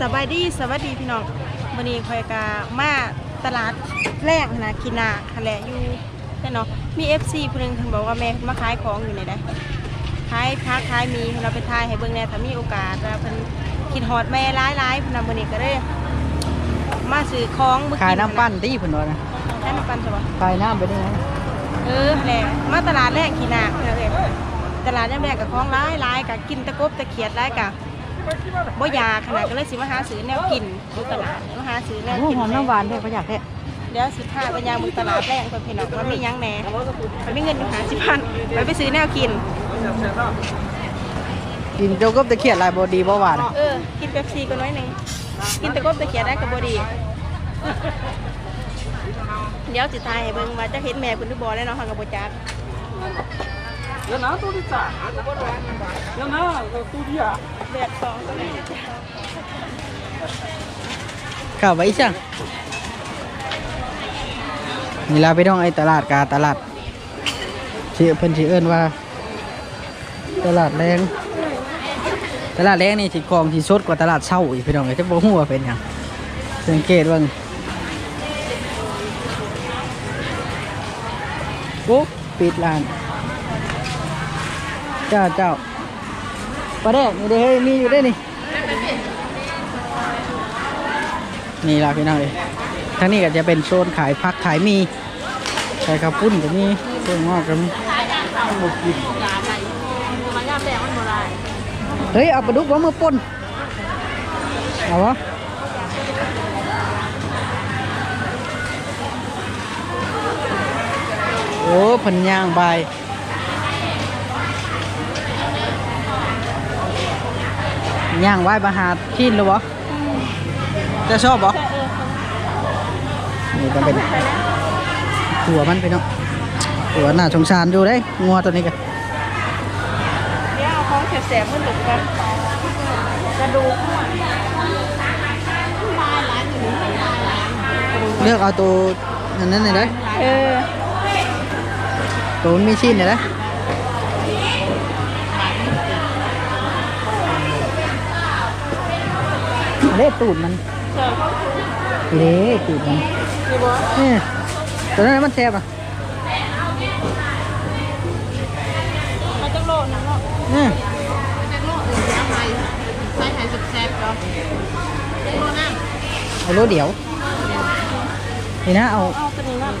สบายดีสวัสดีพี่น้องวันนี้คอยกามาตลาดแรกนะคินาคะแหละอยู่แน่เนาะมี FC ผู้หนึงเพิ่นบอกว่าแม่เพิ่นมาขายของอยู่ไหนได้ขายพักขายมีเราไปทายให้เบิ่งแหน่ถ้ามีโอกาสแล้วเพิ่นคิดฮอดแม่หลายๆเพิ่นนำมื้อนี้ก็ได้มาซื้อของมื้อขายน้ำปั้นที่เพิ่นว่านะขายน้ำปั้นใช่ปะขายน้ำไปได้นะเออแหละมาตลาดแรกขีนาเพื่อนเลยตลาดแรกกับของร้ายร้ายกับกินตะกบตะเขียดร้ายกับ บ่อยากขนาดก็เลยสิมาหาซื้อแนวกินอยู่ตลาดมาหาซื้อแนวโอ้กินหอมน้ำหวานด้วยเขาอยากแท้เดี๋ยวสิพาไปยางมือตลาดแรกคนพี่น้องว่ามีหยังแหน่มันมีเงินอยู่หาสิพันไปไปซื้อแนวกิน กินโจ๊กกับตะเขียดลายบดีบ่หวานเออกินเป๊ปซี่ก็น้อยหนึงกินตะกบตะเขียดได้กับบ่ดีเดี๋ยวสิทายให้เบิ่งว่าจะเห็นแม่เพิ่นหรือบ่แล้วเนาะเฮาก็บ่จัก Ya na tu bisa. Ya na tu dia. แดดสองก็เลยจ้ข้าวไว้ช่างนี่ลาไปต้องไอ้ตลาดกาตลาดเชื่อเพิ่นชื่อเอิ้นว่า ตลาดแรงตลาดแรงนี่สิของที่สดกว่าตลาดเช่าอีกพี่น้องเอ้ยจะบ่ฮู้ว่าเป็นหยังสังเกตเบิ่งโอ้ปิดร้าน เจ้าเจ้าปลาแดกนี่เด้เฮ้ยมีอยู่ได้นี่นี่ล่ะพี่น้องเอ้ยทางนี้ก็จะเป็นโซนขายผักขายมีใส่ข้าวปุ้นก็มีเครื่องงอกก็มีเฮ้ยเอาปลาดุกว่ามือป่นเอาวะโอ้พันยางใบ ยย่างไว้บาหาที่หรือวะจะชอบบ่นี่ก็เป็นหัวมันไปเนาะหัวหน้าสงสารอยู่ได้งัวตัวนี้กันเดี๋ยวเอาของแสบๆมาหลุกกันกระดูกหัวเลือกเอาตัวอันนั้นเลยได้เออตัวมันมีชิ้นเลยได้ เล่ตูดมันเจอเล่ตูดมันมีบ่นี่ตัวนั้นมันแซ่บอะมาจังโลนะเนาะนี่จังโลอื่นทำไมใส่ไข่สุดแซ่บเนาะจังโลน้ำเอาโลเดียวนี่นะเอาเอาตัวนี้เนาะ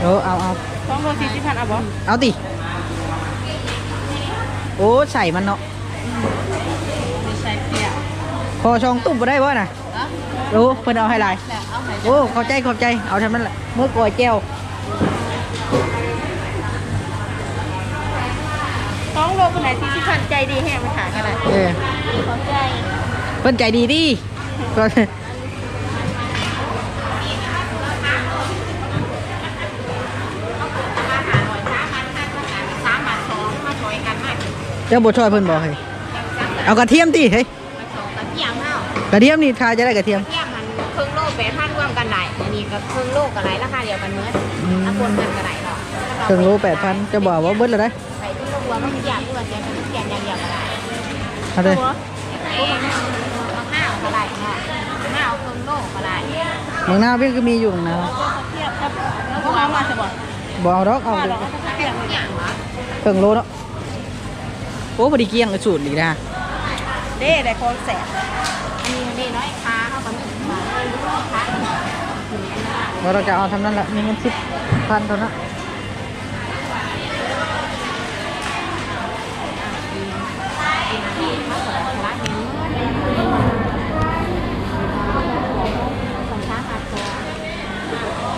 เออเอาเอา สองโลสี่สิบพันเอาบ่เอาติโอ้ใส่มันเนาะไม่ใช่เปียกคอช่องตุ้มไปได้บ่น่ะโอ้เพิ่นเอาให้หลายเอาไหนโอ้ขอบใจขอบใจเอาทำนั้นแหละเมื่อกอยแก้วสองโลคนไหนสี่สิบพันใจดีแห้งมาขายกันเลยเออขอใจ เพิ่นใจดีดิ เจ้าบ่ช่วยเพิ่นบอกให้เอากระเทียมติเฮ้ยมาสองกันเที่ยงเท่ากระเทียมนี่ทาจะได้กระเทียมเที่ยงมันครึ่งโลแปดพันรวมกันได้อันนี้ก็ครึ่งโลกับไรราคาเดียวกันเมื่ออืมถ้าคนกันก็ได้หรอกเครื่องโลแปดพันจะบอกว่าเบิดแล้วได้ใส่ที่โลวัวมันอยากเพื่อนจะเป็นแกนอย่างเดียวก็ได้เอาเลยพวกมันมักหน้าก็ได้เนาะหน้าเอาครึ่งโลก็ได้บางหน้าเพิ่นก็มีอยู่บางหน้าเทียบครับแล้วก็เอามาจะบอกบ่เอาดอกเอาว่าเลยเราก็จะเทียบอย่างวะเครื่องโลเนาะ โอ้บ่ได้เกี่ยงกับสูตรอีกนะเด้ได้ของแสนอันนี้นี่น้อยค้าเขาก็มีมาเลยลูกค้าว่าเราจะเอาทำนั้นแหละมีเงินสิบพันเท่านั้น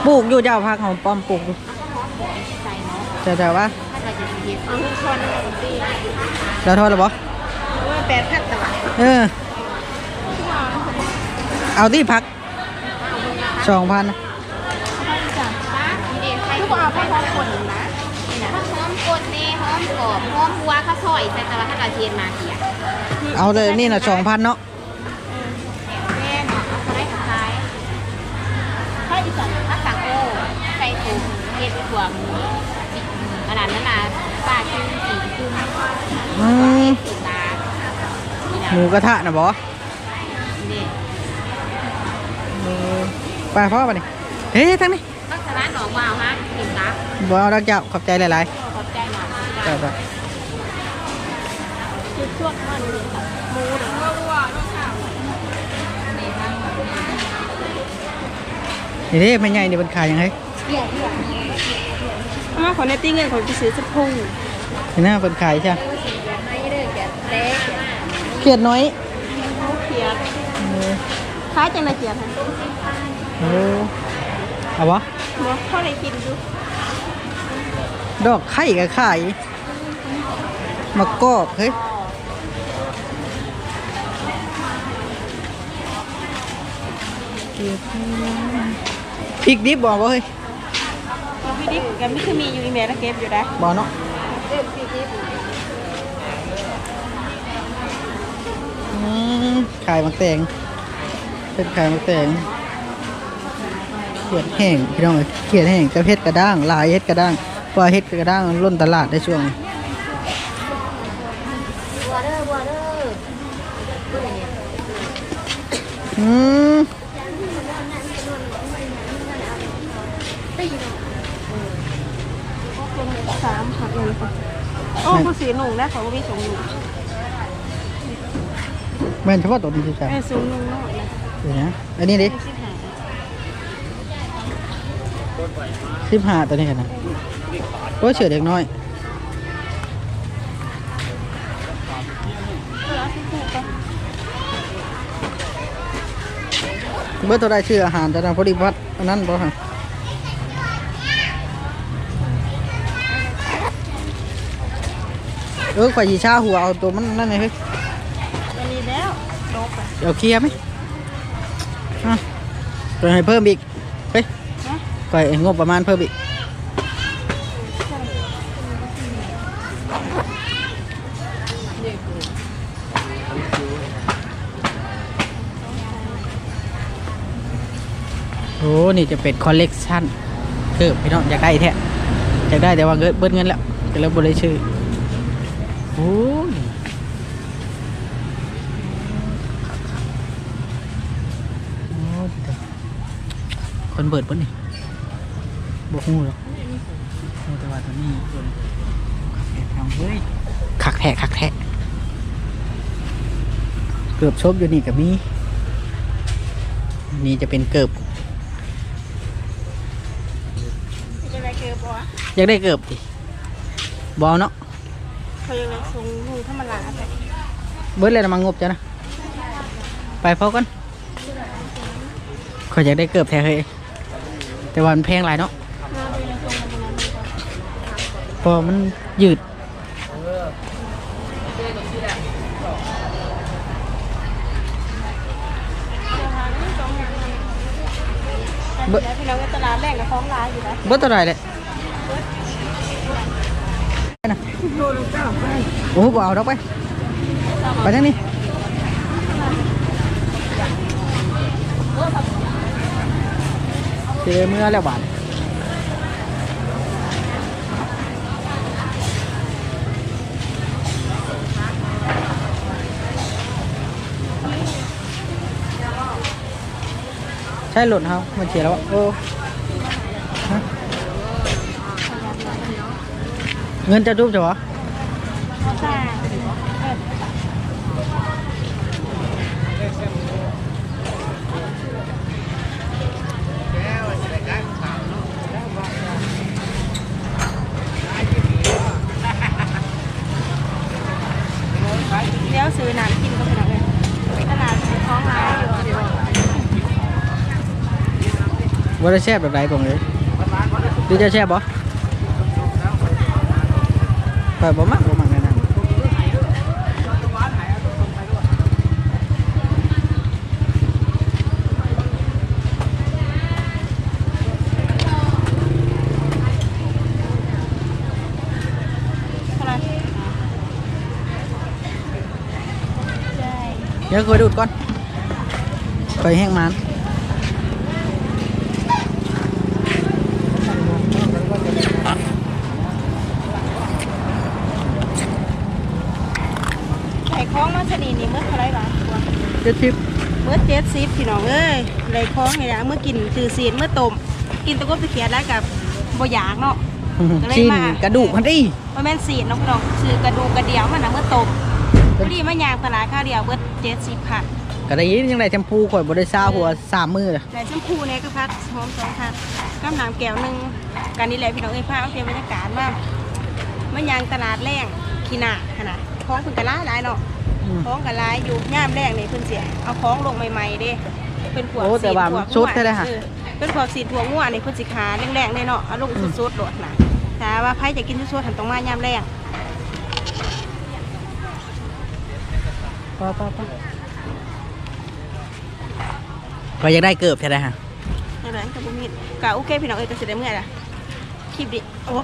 ปลูกอยู่เจ้าพักของปอมปลูกอยู่แต่แต่ว่าถ้า เราจะหยิบเอาหุ้นชนหนึ่งตีเราโทษหรือเปล่าเออแปดพันตลาดเออ เอาที่พักสองพันทุกคนเอาไปพร้อมคนนะข้าวหอมกดเน่หอมกรอบหอมหัวข้าวซอยใส่ตะวันถ้ากระเทียมมาเทียเอาเลยนี่นะสองพันเนาะแม่เนาะเอาไปขายใช่ดิฉันถ้าสั่งโอ้ใส่ถุงเฮ็ดถั่วหมูขนาดนั้นน่ะ ป้าชื่อสีคุ้มอืมาหมูกระทะนะบอนี่ไปพ่อไปนี่เฮ้ยทั้งนี้ก็สร้านหนองวาวฮะสีตาะวาวรักเจ้าขอบใจหลายๆขอบใจมากเจ้าจ้ะชุดช่วงมันหมูหรือว่าวัวลูกสาวนี่เด้ไม่ใหญ่นี่เป็นขายยังไงใหญ่ใหญ่ อามาขอในติ้เงินขอไปซื้อสะพุงนี่น่าเป็นขายใช่ไม่ได้แกะเล็กเขียดน้อยเขียดคล้ายจังไดเขียดฮะโอ้เอาวะบ่พอได้กินดูดอกไข่กับไขายมะกอกเฮ้ยพริกดิบบอกว่าเฮ้ย พี่ดิบกับมิคือมีอยู่อีเมลแล้วเก็บอยู่ได้บอเนาะอืมขายมักแตงเป็นขายมักแตงเขียดแห้งพี่น้องเอ้ยเขียดแห้งกับเฮ็ดกระด้างลายเฮ็ดกระด้างเพราะว่าเฮ็ดกระด้างล้นตลาดได้ช่วง บัวเด้อบัวเด้อ อืม สามผักเลยค่ะโอ้ผู้สีหนุ่งนะเขาก็มีสูงหนุ่งแม่นเฉพาะตัวนี้ใช่ไอ้สูงหนุ่งน้อยนะเดี๋ยวนะอันนี้ดิสิบห้าสิบห้าตัวนี้กันนะโอ้ยเฉื่อยเด็กน้อยแล้วสิบหกก็เมื่อตัวได้ชื่ออาหารจะทำพอดีวัดอันนั้นบ่ฮะ เออข่อยยีชาหัวเอาตัวมันนั่นไงเฮ้ยอันนี้แล้วโตไปเอาเคลียร์ไหมอะตัวให้เพิ่มอีกเฮ้ยนะข่อยงบประมาณเพิ่มอีกโอ้นี่จะเป็นคอลเลกชันคือพี่น้องอยากได้แท้อยากได้แต่ว่าเงินเบิดเงินแล้วก็แล้วบริชื่อโอ้ยโอ้ยเดี๋ยวคนเบิดปะนี่บกหูหรอกโอ้แต่ว่าตอนนี้คนแอบทำเฮ้ยคักแทะคักแทะเกือบชบอยู่นี่กับมีนี่จะเป็นเกือบจะได้เกือบบ่วะอยากได้เกือบดิบเอาเนาะ เขายังไงสูงหนุ่งธรรมดาแต่เบิดเลยนะมางบจ้ะนะ ไปพอกันขอยอยากได้เกือบแท้เฮ้ยแต่ว่ามันแพงหลายเนาะเพอมันยืดเบิดพี่น้องในตลาดแรกกับของร้ายอยู่นะเบิดเท่าไหรเลย นะโอ้โหบ่เอาดอกไป ไปทางนี้เจอเมื่อแล้วบาทใช่หล่นเฮามันเสียแล้วโอ้ฮะ เงินจะรูปจะวะใช่เดี๋ยวซื้อน้ำกินก็เป็นอะไรตลาดท้องร้ายอยู่ว่าจะแซ่บแบบไรผมเลยดูจะแซ่บ บ่ไปบ่มักบ่มักแน่นอน เท่าไหร่ใช่เดี๋ยวเคยดูดก่องน้องชนีนี่เมื่อเท่าไหรบาทกว่าเจ็ดสิบเมื่อเจ็ดสิบพี่น้องเอ้ยเลยคล้องไงนะเมื่อกินคือเสียนเมื่อต้มกินตะกบตะเขียนแล้วกับบ่อยากเนาะชิ้นมากระดูกพันดีว่าแม่นเสียนเนาะพี่น้องคือกระดูกกระเดียวมันนะเมื่อต้มพอดีมายางตลาดข้าวเดียวเบิดเจ็ดสิบค่ะกระได้ยังไงแชมพูข่อยบริซ่าหัวสามมือเลยแชมพูเนี่ยก็พัดหอมสองพัดกำน้ำแก้วหนึ่งการนี้แหละพี่น้องเอ้ยพาเอาเตรียมบรรยากาศมากมายางตลาดแรงขีนาขนาดของเพิ่นกระร้าหลายเนาะ ของกระร้ายอยู่ย่ามแรกนี่เพิ่นเสียเอาของลงใหม่ๆเด้เป็นพวกโอ้แต่ว่ามันสุดได้เลยค่ะเออเป็นพวกสีถั่วง่วนี่เพิ่นสิขาแรงๆเลยเนาะเอาลงสุดๆโลดนะแต่ว่าไผจะกินสุดๆหันต้องมาย่ามแรงป้าป้าป้าก็อยากได้เกือบใช่ไหมฮะนั่นแหละกับบุมีกะโอเคพี่น้องเอ้ยก็สิได้เมื่อยละคลิปดิโอ้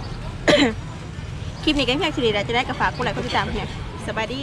คลิปนี้ก็เพียงสิได้จะได้กระฝากกูหลายคนติดตามเนี่ยสบายดี